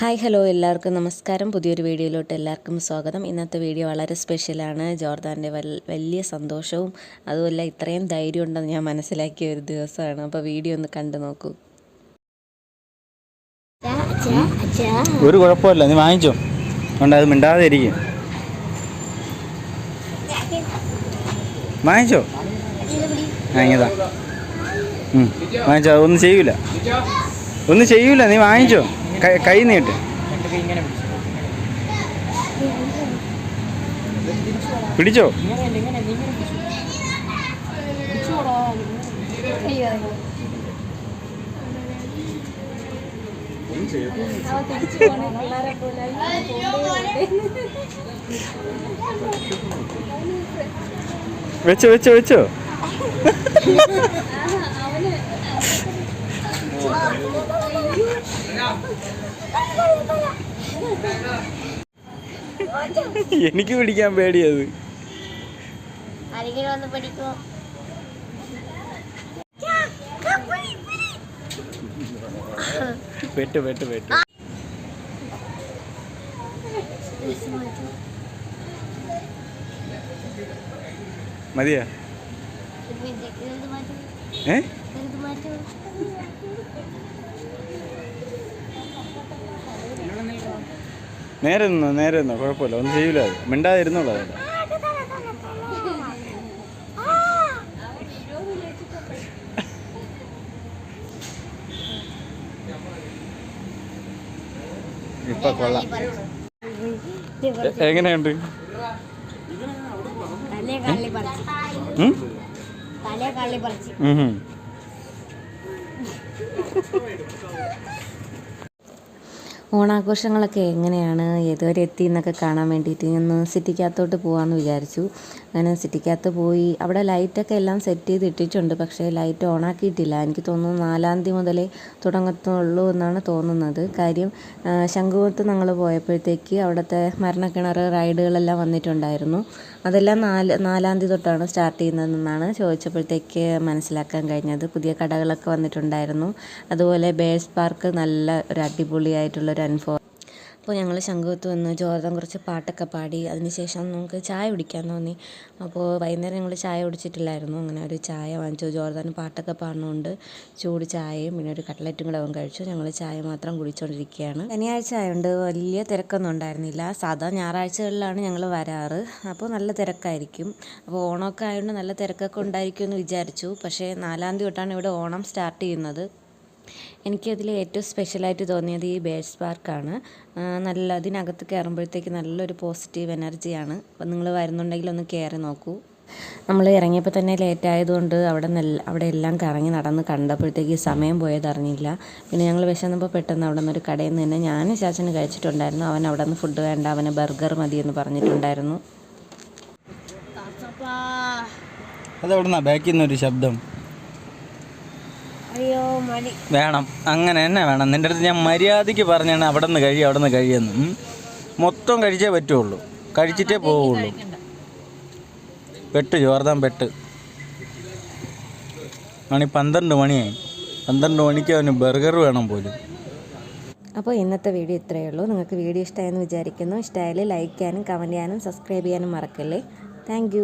Hi hello എല്ലാവർക്കും നമസ്കാരം. പുതിയൊരു വീഡിയോയിലോട്ട് എല്ലാവർക്കും സ്വാഗതം. ഇന്നത്തെ വീഡിയോ വളരെ സ്പെഷ്യലാണ്. ജോർദാന്റെ വലിയ സന്തോഷവും അതുമല്ല ഇത്രയും ധൈര്യം ഉണ്ടെന്ന് ഞാൻ മനസ്സിലാക്കിയ ഒരു ദിവസമാണ്. അപ്പോൾ വീഡിയോ ഒന്ന് കണ്ടു നോക്കൂ. ഒരു കുഴപ്പമില്ല. നീ വാങ്ങിച്ചോ? അതുകൊണ്ട് അത് മിണ്ടാതെ ഇരിക്കും. വാങ്ങിച്ചോ? വാങ്ങിയതാ. വാങ്ങിച്ചോ. അതൊന്നും ചെയ്യൂല. ഒന്നും ചെയ്യൂല. നീ വാങ്ങിച്ചോ? കൈ- നീട്ട്. പിടിച്ചോ? വെച്ചോ വെച്ചോ വെച്ചോ. എനിക്ക് പിടിക്കാൻ പേടിയത് പെട്ട് പെട്ട് പെട്ട്. മതിയാ? ഏ? നേരെ നിന്നോ നേരെ നിന്നോ കുഴപ്പമില്ല. ഒന്നും ചെയ്യൂല അത്. അതല്ല ഇപ്പൊ കൊള്ളാം. എങ്ങനെയുണ്ട്? തലേ കള്ളി പറിച്ച്. ഉം? തലേ കള്ളി പറിച്ച് ഉം. ഓണാഘോഷങ്ങളൊക്കെ എങ്ങനെയാണ്? ഏതുവരെ എത്തി എന്നൊക്കെ കാണാൻ വേണ്ടിയിട്ട് ഒന്ന് സിറ്റിക്കകത്തോട്ട് പോകാമെന്ന് വിചാരിച്ചു. അങ്ങനെ സിറ്റിക്കകത്ത് പോയി അവിടെ ലൈറ്റൊക്കെ എല്ലാം സെറ്റ് ചെയ്ത് ഇട്ടിട്ടുണ്ട്. പക്ഷേ ലൈറ്റ് ഓണാക്കിയിട്ടില്ല. എനിക്ക് തോന്നുന്നു നാലാം തീയതി മുതലേ തുടങ്ങത്തുള്ളൂ എന്നാണ് തോന്നുന്നത്. കാര്യം ശംഖുമുഖത്ത് ഞങ്ങൾ പോയപ്പോഴത്തേക്ക് അവിടുത്തെ മരണക്കിണർ റൈഡുകളെല്ലാം വന്നിട്ടുണ്ടായിരുന്നു. അതെല്ലാം നാല് നാലാം തീയതി തൊട്ടാണ് സ്റ്റാർട്ട് ചെയ്യുന്നതെന്നാണ് ചോദിച്ചപ്പോഴത്തേക്ക് മനസ്സിലാക്കാൻ കഴിഞ്ഞത്. പുതിയ കടകളൊക്കെ വന്നിട്ടുണ്ടായിരുന്നു. അതുപോലെ ബേഴ്സ് പാർക്ക് നല്ല ഒരു അടിപൊളിയായിട്ടുള്ളൊരു അനുഭവം അപ്പോൾ ഞങ്ങൾ ശംഖുവത്ത് വന്ന് ജോർദാൻ കുറച്ച് പാട്ടൊക്കെ പാടി അതിനുശേഷം നമുക്ക് ചായ കുടിക്കാൻ തോന്നി. അപ്പോൾ വൈകുന്നേരം ഞങ്ങൾ ചായ കുടിച്ചിട്ടില്ലായിരുന്നു. അങ്ങനെ ഒരു ചായ വാങ്ങിച്ചു. ജോർദാൻ പാട്ടൊക്കെ പാടുന്നതുകൊണ്ട് ചൂട് ചായയും പിന്നെ ഒരു കട്ട്ലറ്റും കൂടെ അവൻ കഴിച്ചു. ഞങ്ങൾ ചായ മാത്രം കുടിച്ചുകൊണ്ടിരിക്കുകയാണ്. ശനിയാഴ്ച ആയതുകൊണ്ട് വലിയ തിരക്കൊന്നും ഉണ്ടായിരുന്നില്ല. സാധാ ഞായറാഴ്ചകളിലാണ് ഞങ്ങൾ വരാറ്. അപ്പോൾ നല്ല തിരക്കായിരിക്കും. അപ്പോൾ ഓണമൊക്കെ ആയതുകൊണ്ട് നല്ല തിരക്കൊക്കെ ഉണ്ടായിരിക്കുമെന്ന് വിചാരിച്ചു. പക്ഷേ നാലാം തീയതി തൊട്ടാണ് ഇവിടെ ഓണം സ്റ്റാർട്ട് ചെയ്യുന്നത്. എനിക്കതിൽ ഏറ്റവും സ്പെഷ്യലായിട്ട് തോന്നിയത് ഈ ബേഡ്സ് പാർക്കാണ് നല്ല അതിനകത്ത് കയറുമ്പോഴത്തേക്ക് നല്ലൊരു പോസിറ്റീവ് എനർജിയാണ് അപ്പം നിങ്ങൾ വരുന്നുണ്ടെങ്കിൽ ഒന്ന് കയറി നോക്കൂ. നമ്മൾ ഇറങ്ങിയപ്പോൾ തന്നെ ലേറ്റ് ആയതുകൊണ്ട് അവിടെ നിന്ന് അവിടെ എല്ലാം കറങ്ങി നടന്ന് കണ്ടപ്പോഴത്തേക്ക് സമയം പോയതറിഞ്ഞില്ല പിന്നെ ഞങ്ങൾ വിശന്നപ്പോൾ പെട്ടെന്ന് അവിടെ നിന്ന് ഒരു കടയിൽ നിന്ന് തന്നെ ഞാനും ചാച്ചന് കഴിച്ചിട്ടുണ്ടായിരുന്നു. അവൻ അവിടെ നിന്ന് ഫുഡ് വേണ്ട അവന് ബർഗർ മതി എന്ന് പറഞ്ഞിട്ടുണ്ടായിരുന്നു. അതെവിടുന്നാ? ബാക്കിൽ നിന്നൊരു ശബ്ദം. അയ്യോ മടി. വേണം. അങ്ങനെ തന്നെ വേണം. നിന്റെ അടുത്ത് ഞാൻ മര്യാദയ്ക്ക് പറഞ്ഞാണ് അവിടെ നിന്ന് കഴിയും അവിടെ നിന്ന് കഴിയുന്നു. മൊത്തം കഴിച്ചേ പറ്റുള്ളൂ. കഴിച്ചിട്ടേ പോവുള്ളൂ. പെട്ട് ചോർദാൻ പെട്ട്. മണി പന്ത്രണ്ട് മണിയായി. പന്ത്രണ്ട് മണിക്ക് അവന് ബർഗർ വേണം പോലും. അപ്പോൾ ഇന്നത്തെ വീഡിയോ ഇത്രയേ ഉള്ളൂ. നിങ്ങൾക്ക് വീഡിയോ ഇഷ്ടമായെന്ന് വിചാരിക്കുന്നു. ഇഷ്ടമായാൽ ലൈക്ക് ചെയ്യാനും കമന്റ് ചെയ്യാനും സബ്സ്ക്രൈബ് ചെയ്യാനും മറക്കല്ലേ. താങ്ക്